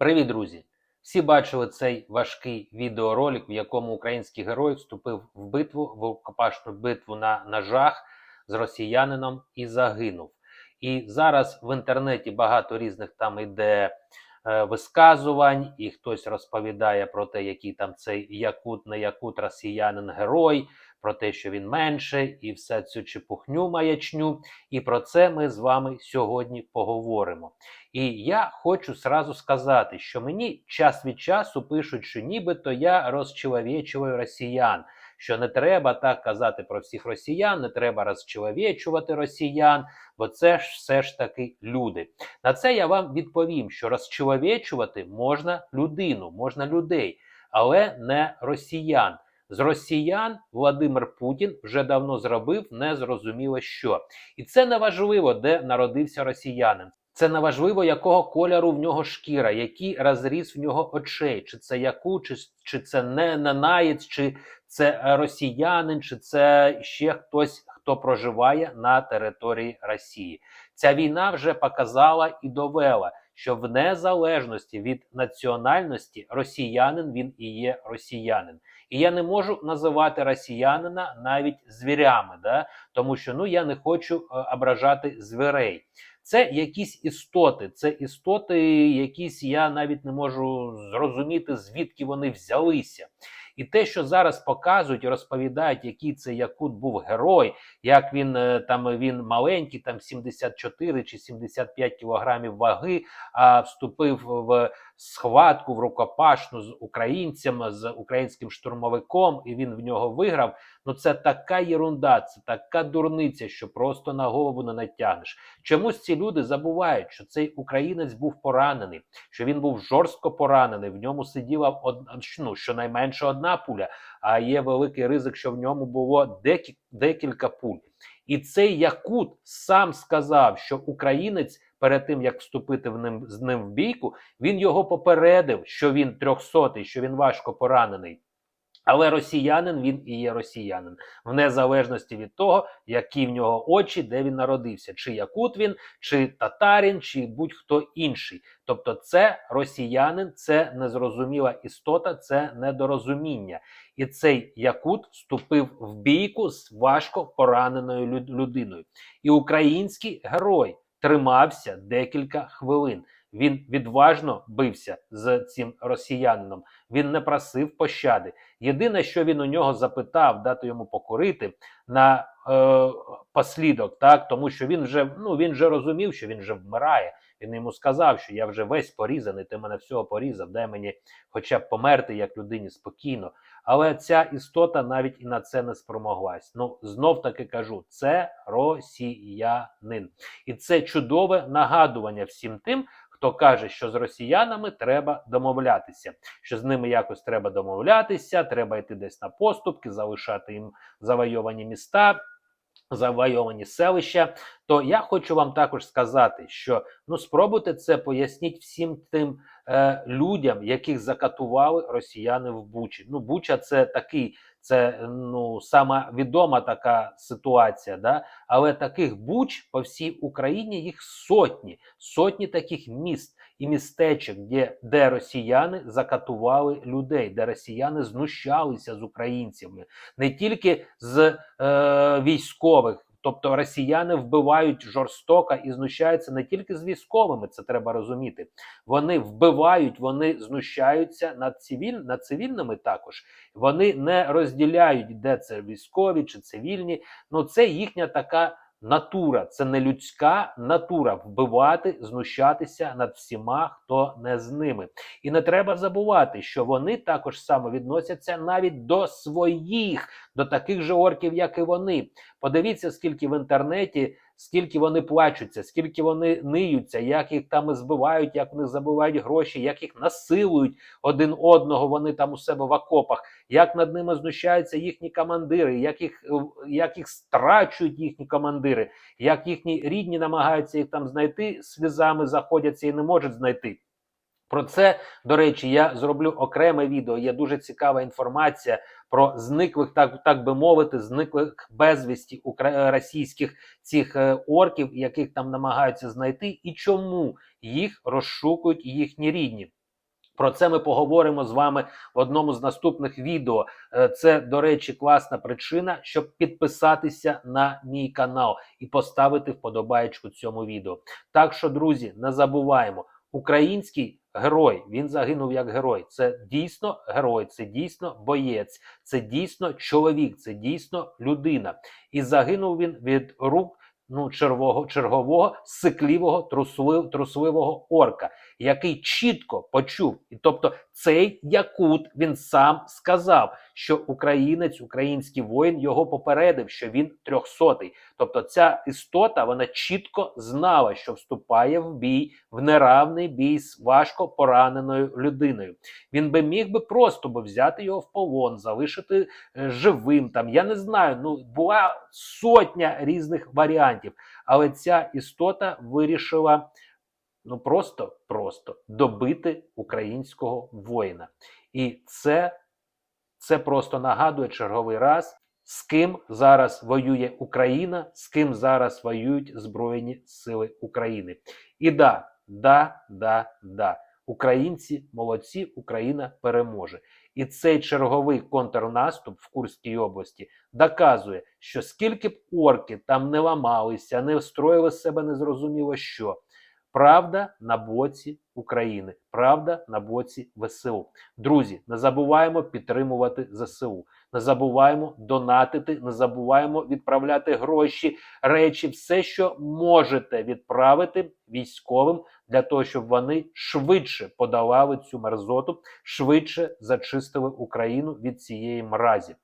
Привіт, друзі! Всі бачили цей важкий відеоролик, в якому український герой вступив в битву, в рукопашну битву на ножах з росіянином і загинув. І зараз в інтернеті багато різних там іде е, висказувань, і хтось розповідає про те, який там цей якут, не якут, росіянин герой, про те, що він менше, і все цю чепухню маячню. І про це ми з вами сьогодні поговоримо. І я хочу сразу сказати, що мені час від часу пишуть, що нібито я розчеловічую росіян. Що не треба так казати про всіх росіян, не треба розчеловічувати росіян, бо це ж все ж таки люди. На це я вам відповім, що розчеловічувати можна людину, можна людей, але не росіян. З росіян Володимир Путін вже давно зробив незрозуміло що. І це не важливо, де народився росіянин. Це не важливо, якого кольору в нього шкіра, який розріз в нього очей, чи це яку, чи, чи це не нанаєць, чи це росіянин, чи це ще хтось, хто проживає на території Росії. Ця війна вже показала і довела, що в незалежності від національності росіянин він і є росіянин. І я не можу називати росіянина навіть звірями, да? тому що ну я не хочу е, ображати звірей. Це якісь істоти, це істоти, якісь я навіть не можу зрозуміти, звідки вони взялися. І те, що зараз показують і розповідають, який це Якут був герой, як він е, там він маленький, там 74 чи 75 кілограмів ваги, а вступив в схватку в рукопашну з українцем, з українським штурмовиком, і він в нього виграв. Ну це така єрунда, це така дурниця, що просто на голову не натягнеш. Чомусь ці люди забувають, що цей українець був поранений, що він був жорстко поранений. В ньому сиділа одна, ну, щонайменше одна пуля, а є великий ризик, що в ньому було декі, декілька пуль. І цей Якут сам сказав, що українець перед тим як вступити в ним з ним в бійку, він його попередив, що він трьохсотий, що він важко поранений. Але росіянин він і є росіянин, в незалежності від того, які в нього очі, де він народився, чи якут він, чи татарин, чи будь-хто інший. Тобто, це росіянин, це незрозуміла істота, це недорозуміння. І цей якут вступив в бійку з важко пораненою людиною. І український герой тримався декілька хвилин. Він відважно бився з цим росіянином. Він не просив пощади. Єдине, що він у нього запитав, дати йому покорити на е, послідок, так тому що він вже ну він вже розумів, що він вже вмирає. Він йому сказав, що я вже весь порізаний, ти мене всього порізав, дай мені хоча б померти як людині спокійно. Але ця істота навіть і на це не спромоглась. Ну знов таки кажу: це росіянин, і це чудове нагадування всім тим, хто каже, що з росіянами треба домовлятися, що з ними якось треба домовлятися, треба йти десь на поступки, залишати їм завойовані міста. Завойовані селища, то я хочу вам також сказати, що ну спробуйте це поясніть всім тим е, людям, яких закатували росіяни в Бучі. Ну, Буча це такий, це ну сама відома така ситуація, да? але таких буч по всій Україні їх сотні, сотні таких міст і містечок, де, де росіяни закатували людей, де росіяни знущалися з українцями, не тільки з е, військових. Тобто росіяни вбивають жорстоко і знущаються не тільки з військовими, це треба розуміти. Вони вбивають, вони знущаються над цивіль, над цивільними також. Вони не розділяють, де це військові чи цивільні. Ну це їхня така натура, це не людська натура вбивати, знущатися над всіма, хто не з ними. І не треба забувати, що вони також само відносяться навіть до своїх, до таких же орків, як і вони. Подивіться, скільки в інтернеті. Скільки вони плачуться, скільки вони ниються, як їх там збивають, як вони забувають гроші, як їх насилують один одного. Вони там у себе в окопах, як над ними знущаються їхні командири, як їх як їх страчують їхні командири, як їхні рідні намагаються їх там знайти, слізами заходяться і не можуть знайти. Про це, до речі, я зроблю окреме відео. Є дуже цікава інформація про зниклих, так так би мовити, зниклих безвісті російських цих е, орків, яких там намагаються знайти, і чому їх розшукують їхні рідні. Про це ми поговоримо з вами в одному з наступних відео. Е, Це, до речі, класна причина, щоб підписатися на мій канал і поставити вподобаєчку цьому відео. Так що, друзі, не забуваємо, український герой він загинув як герой. Це дійсно герой, це дійсно боєць, це дійсно чоловік, це дійсно людина. І загинув він від рук. Ну, червого, чергового сиклівого трусливого, орка, який чітко почув, і тобто цей якут він сам сказав, що українець, український воїн його попередив, що він трьохсотий. Тобто, ця істота вона чітко знала, що вступає в бій в неравний бій з важко пораненою людиною. Він би міг би просто би взяти його в полон, залишити е, живим. Там я не знаю. Ну була сотня різних варіантів, але ця істота вирішила ну просто просто добити українського воїна. І це, це просто нагадує черговий раз, з ким зараз воює Україна, з ким зараз воюють Збройні Сили України. І да, да, да, да. Українці молодці, Україна переможе. І цей черговий контрнаступ в Курській області доказує, що скільки б орки там не ламалися, не встроїли з себе незрозуміло що. Правда на боці України, правда на боці ВСУ. Друзі, не забуваємо підтримувати ЗСУ, не забуваємо донатити, не забуваємо відправляти гроші, речі, все, що можете відправити військовим для того, щоб вони швидше подолали цю мерзоту, швидше зачистили Україну від цієї мразі.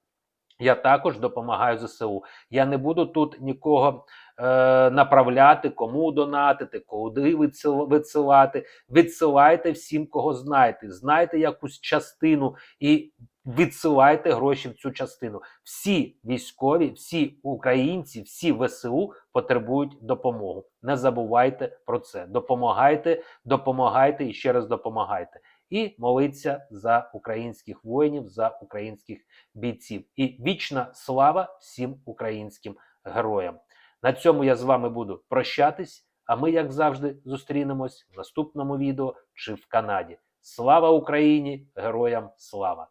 Я також допомагаю ЗСУ. Я не буду тут нікого е, направляти, кому донатити, куди відсил- відсилати. Відсилайте всім, кого знаєте. Знайте якусь частину і відсилайте гроші в цю частину. Всі військові, всі українці, всі ВСУ потребують допомоги. Не забувайте про це. Допомагайте, допомагайте і ще раз допомагайте. І молиться за українських воїнів, за українських бійців. І вічна слава всім українським героям. На цьому я з вами буду прощатись. А ми, як завжди, зустрінемось в наступному відео чи в Канаді. Слава Україні! Героям слава!